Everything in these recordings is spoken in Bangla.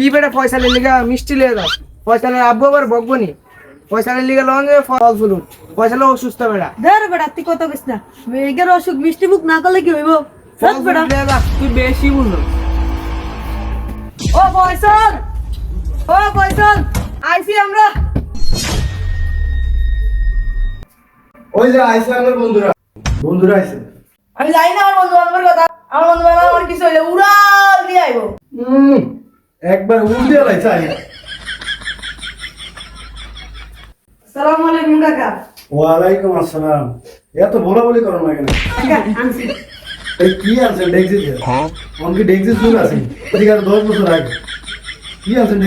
কি বেটা ফয়সালের লিগা মিষ্টি লিয়ে দাও। ফয়সালের আব্বু আবার বকবনি। ফয়সালের লিগা লং ফল ফুলুন ফয়সালে অসুস্থ বেটা। ধর বেটা তুই কত কইস না? মেয়েদের অসুখ মিষ্টি মুখ না করলে কি হইব? সব ফুল দাও তুই বেশি বুঝো ও ফয়সাল! ও ফয়সাল! আইছি আমরা। ওই যে আইসে আমার বন্ধুরা। বন্ধুরা আইসে আমি জানি না আমার বন্ধু বান্ধবের কথা। আমার বন্ধু বান্ধব আমার কিছু হইলে উড়াল দিয়ে আইবো। হুম একবার উল্টে সালাম আলাইকুম কাকা। ওয়ালাইকুম আসসালাম। এত বলা বলি করো না কেন? আনছি। এই কি আনছেন অনকি ডেক্সি শুন আছে? ঠিক আছে দশ বছর আগে। কি আনছেন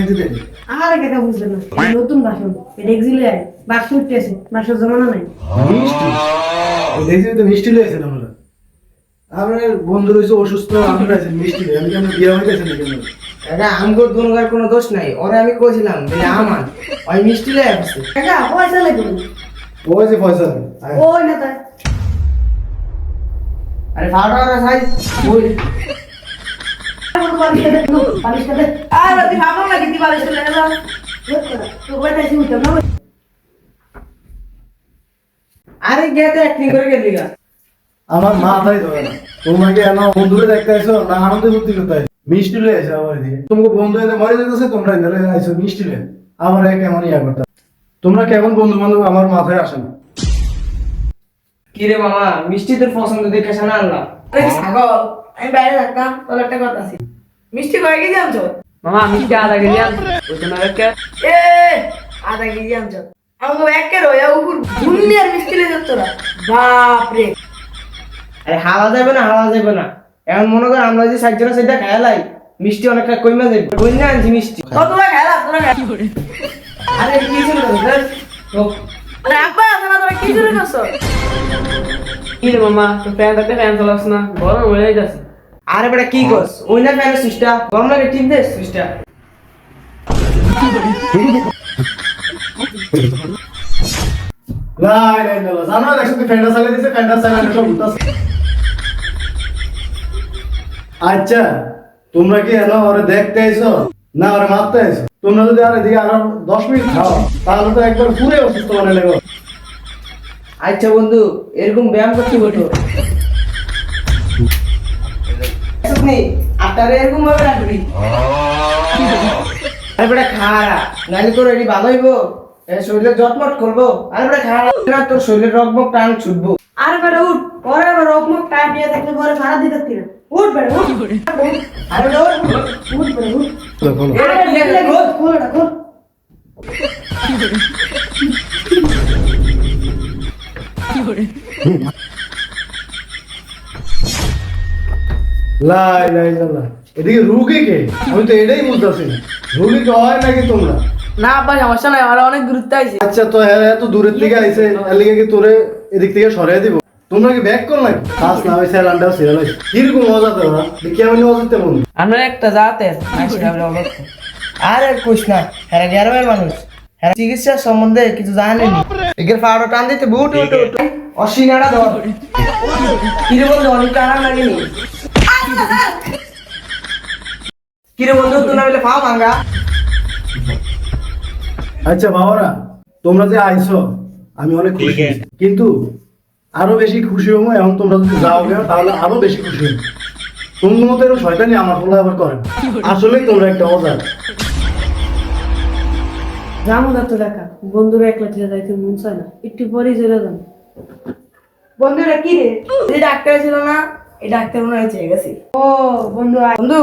আরে কাকা বুঝলেন না। নতুন বাসন। বাসন উঠতেছে বাসন জমানো নাই। মিষ্টি? ডেক্সি তো মিষ্টি লয়েছেন আমরা আমার বন্ধু রয়েছে অসুস্থ আমরা আছি মিষ্টি। আমি কেমন বিয়ে হয়ে গেছে নাকি আমার? আমগোর দুনগার কোনো দোষ নাই। ওরে আমি কইছিলাম বলে আমান ওই মিষ্টি আসছে। কাকা পয়সা লাগবে ওই যে পয়সা। ওই না তাই। আরে ফাটা ওরা সাই ওই বালিশটা দে আর তুই ভাবো না কি বালিশটা লেগে যা তো কইতে আইছি না? আরে গেতে অ্যাক্টিং করে গেলি গা। আমার মাথায় ধরে না। তোমাকে বন্ধুরে দেখতে আইছো না আনন্দ করতে মিষ্টি লয়ে আমার দিকে তোমাকে বন্ধু এনে মরে যেতেছে তোমরা এনে আইছো মিষ্টি লয়ে। আমার এক কেমন ইয়া করতে তোমরা কেমন বন্ধু বান্ধব আমার মাথায় আসে না? কি রে মামা মিষ্টি তোর পছন্দ দেখে আনলাম? ওই ছাগল আমি বাইরে থাকতাম তোর একটা কথা আছে। মিষ্টি কয় কেজি আনছো? মামা মিষ্টি আধা কেজি আনছে। এ আধা কেজি আনছো। আমাকে একে রয়া উপর ঘুমনি আর মিষ্টি লেগে তোরা বাপ রে আরে হাওয়া যাবে না হাওয়া যাবে না। এখন মনে কর আমরা যে সাইড সেটা খেয়ালাই মিষ্টি অনেকটা কমে যাবে কইনা আনছি মিষ্টি। কত তোরা খেলা তোরা আরে কি ছিল তোর? তো আরে আব্বা না তোরা কি শুরু করছ? কি রে মামা তো ফ্যান থাকতে ফ্যান চালাস না গরম হয়ে যাচ্ছে আরে বেটা কি করছ ওই না ফ্যানের সুইচটা। গরম লাগে টিপ দে সুইচটা। লাই লাই লাই জানো তুই ফ্যান্ডা চালিয়ে দিছে ফ্যান্ডা চালিয়ে সব আচ্ছা তোমরা কি এনো ওরে দেখতে আইছো? না ওরে মারতে আইছো? তোমরা যদি আর এদিকে আরও দশ মিনিট খাও, তাহলে তো একবার পুরে অসুস্থ মানে লেগো আচ্ছা বন্ধু, এরকম ব্যায়াম করতে বটো আটারে এরকম ভাবে রাখবি আরে নাইলে তোর ভালো হইব। এ শরীরে জটমট করব। আরে তোর শরীরের রকমক টান ছুটবো। আরে বেটা উঠ। পরে আবার রকম টাইম দিয়ে থাকলে পরে ভাড়া দিতে পারতি না উঠ বেটা উঠ। আরে বেটা ওর- উঠ বেটা উঠ। এটা আরে কি দেখলে একটা খোল খোল এটা খোল। লাই লাই লাই এদিকে রুগী কে আমি তো এটাই বুঝতেছি। না রুগী কে হয় নাকি তোমরা? না আব্বা সমস্যা নাই আমার অনেক গুরুত্ব আছে। আচ্ছা তো হ্যাঁ এত দূরের থেকে আইছে এর লিগে কি তোরে এদিক থেকে সরিয়ে দিব। তোমরা কি ব্যাক কর নাকি? কাজ না হয়েছে আন্ডার সিরিয়াল হয়েছে কীরকম মজা তো ওরা দেখি আমি মজাতে বন্ধু। আমরা একটা জাতে আরে কুছ না হ্যাঁ গ্যারমের মানুষ? হ্যাঁ চিকিৎসা সম্বন্ধে কিছু জানেনি? এগের ফাড়ো টান দিতে বুট উঠ উঠ অসিনাড়া ধর। কিরে বন্ধু অনেকটা আরাম লাগেনি? কিরে বন্ধু তুই না বলে ফাও ভাঙ্গা? আচ্ছা বাবারা তোমরা যে আইছো আমি অনেক খুশি। কিন্তু আরও বেশি খুশি হব এখন তোমরা যদি যাও গেও তাহলে আরও বেশি খুশি হব। তোমার মতো এরকম শয়তানি আমার ফলে আবার করেন আসলেই তোমরা একটা মজার যাব না তো দেখা বন্ধুরা একলা ছেড়ে যাইতে মন চায় না একটু পরেই চলে যান। বন্ধুরা কি রে? যে ডাক্তার ছিল না এই ডাক্তার মনে হয় চেয়ে গেছে। ও বন্ধু বন্ধু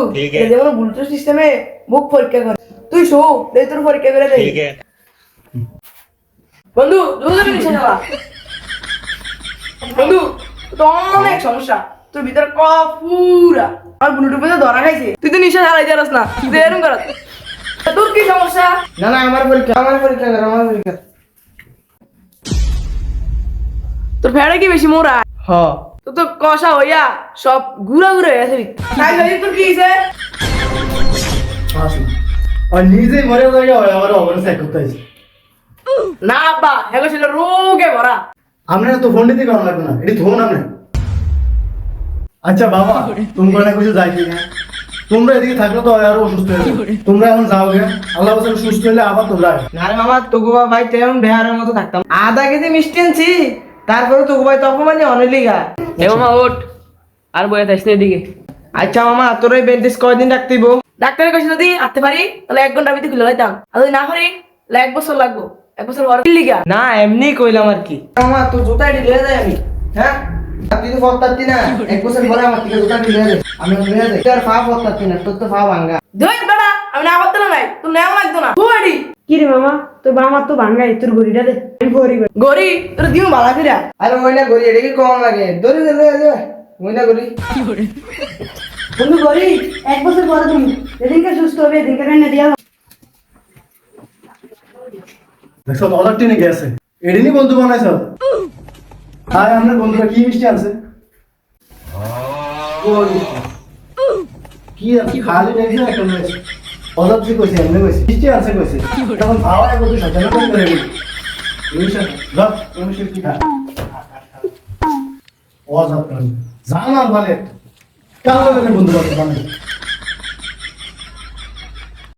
যেমন ব্লুটুথ সিস্টেমে বুক পরীক্ষা করে। তুই শো তোর পরীক্ষা করে দেই বন্ধু দুজনে মিশে যাওয়া বন্ধু তো অনেক সমস্যা। তোর ভিতরে কফ পুরা। আমার ব্লুটুথে তো ধরা খাইছে। তুই তো নিশা চালাই যাস না। তুই এরকম কর। তোর কি সমস্যা? না না আমার পরীক্ষা আমার পরীক্ষা আমার পরীক্ষা। তোর ফেড়ে কি বেশি মোরা? হ। তো তো কষা হইয়া সব ঘুরা ঘুরে হয়ে গেছে তাই ভাই তোর কি হইছে? আর নিজেই মরে হয় আমার অবস্থা করতে আইছে না আব্বা হেগো ছিল রোগে ভরা। আপনারা তো ফোন দিতে কারণ লাগবে না এটি ধোন আপনি। আচ্ছা বাবা তুমি কোনো কিছু যাই কি তোমরা এদিকে থাকলে তো আরও অসুস্থ হয়ে তোমরা এখন যাও গে। আল্লাহ সুস্থ হলে আবার তোমরা না রে মামা তোকে ভাই তেমন বেহারের মতো থাকতাম। আধা কেজি মিষ্টি আনছি তারপরে তোকে ভাই তো অপমানই অনেলিগা এ মামা ওঠ। আর বয়ে থাকিস না এদিকে। আচ্ছা মামা তোর এই বেন্টিস কয়দিন রাখতেইব ডাক্তারের কাছে যদি আসতে পারি তাহলে এক ঘণ্টার ভিতরে খুলে লাইতাম। আর যদি না পারি এক বছর লাগবো। এক বছর পর লিগা না এমনি কইলাম আর কি। মামা তোর জুতা এটি যায় আমি হ্যাঁ? তুই তো না। এক বছর পরে আমার থেকে জুতা যায়। আমি যাই। না তোর তো ভাঙ্গা। ধুই বেটা আমি না করতে নাই। তোর নেওয়া লাগতো না। ঘড়ি কি রে মামা তোর বাবা তো ভাঙ্গাই তোর ঘড়িটা দে। আমি ঘড়ি ঘড়ি? তোর দিও ভালো ফিরা। আরে ওই না করি এটা কি কম লাগে। ধরে দে দে। ওই না করি বন্ধু ঘড়ি এক বছর পরে তুমি যেদিনকে সুস্থ হবে এদিনকে রান্না দিয়া দেখছ অর্ডার টেনে গেছে। এদিনই বন্ধু বানাইছ হাই আমরা বন্ধুরা কি মিষ্টি আছে। কি আছে খালি নেই না রয়েছে অর্ডার যে কইছে এমনি কইছে। মিষ্টি আছে কইছে। তখন খাওয়া এক বন্ধু সচেতন করে গেলি মিষ্টি দাও তুমি কি খা অজাত জানা ভালো কালো বন্ধু বানাই